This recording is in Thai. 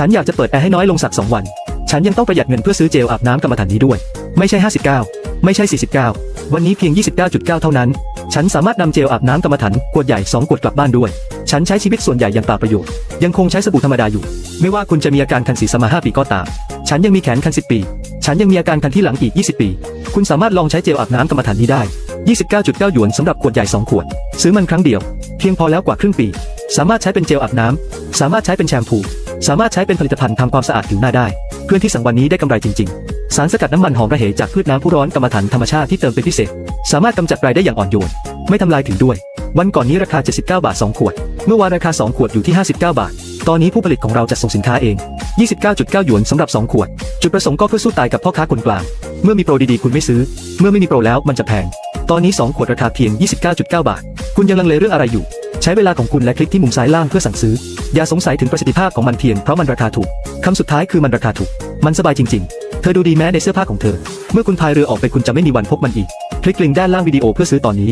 ฉันอยากจะเปิดแอร์ให้น้อยลงสักสองวัน ฉันยังต้องประหยัดเงินเพื่อซื้อเจลอาบน้ำกรรมฐานนี้ด้วย ไม่ใช่ 59 ไม่ใช่ 49 วันนี้เพียง 29.9 เท่านั้น ฉันสามารถนำเจลอาบน้ำกรรมฐานขวดใหญ่ 2 ขวดกลับบ้านด้วย ฉันใช้ชีวิตส่วนใหญ่อย่างเปล่าประโยชน์ ยังคงใช้สบู่ธรรมดาอยู่ ไม่ว่าคุณจะมีอาการคันศีรษะมา5ปีก็ตาม ฉันยังมีแขนคัน 10 ปี ฉันยังมีอาการคันที่หลังอีก 20 ปี คุณสามารถลองใช้เจลอาบน้ำกรรมฐานนี้ได้ 29.9 หยวนสำหรับขวดใหญ่ 2 ขวด ซื้อมันครั้งเดียว เพียงพอแล้วกว่าครึ่งปี สามารถใช้เป็นเจลอาบน้ำสามารถใช้เป็นแชมพู สามารถใช้เป็นผลิตภัณฑ์ทำความสะอาดผิวหน้าได้ เพื่อนที่สั่งวันนี้ได้กำไรจริง ๆ สารสกัดน้ำมันหอมระเหยจากพืชน้ำผู้ร้อนกรรมฐานธรรมชาติที่เติมเป็นพิเศษ สามารถกำจัดไรได้อย่างอ่อนโยน ไม่ทำลายผิวด้วย วันก่อนนี้ราคา 79 บาท 2 ขวด เมื่อวานราคา 2 ขวดอยู่ที่ 59 บาท ตอนนี้ผู้ผลิตของเราจะส่งสินค้าเอง 29.9 หยวนสำหรับ 2 ขวด จุดประสงค์ก็เพื่อสู้ตายกับพ่อค้าคนกลาง เมื่อมีโปรดีๆคุณไม่ซื้อ เมื่อไม่มีโปรแล้วมันจะแพง ตอนนี้ 2 ขวดราคาเพียง 29.9 บาท คุณยังลังเลเรื่องอะไรอยู่ ใช้เวลาของคุณและคลิกที่มุมซ้ายล่างเพื่อสั่งซื้อ อย่าสงสัยถึงประสิทธิภาพของมันเพียงเพราะมันราคาถูก คำสุดท้ายคือมันราคาถูก มันสบายจริง ๆ เธอดูดีแม้ในเสื้อผ้าของเธอ เมื่อคุณพายเรือออกไปคุณจะไม่มีวันพบมันอีก คลิกลิงก์ด้านล่างวิดีโอเพื่อซื้อตอนนี้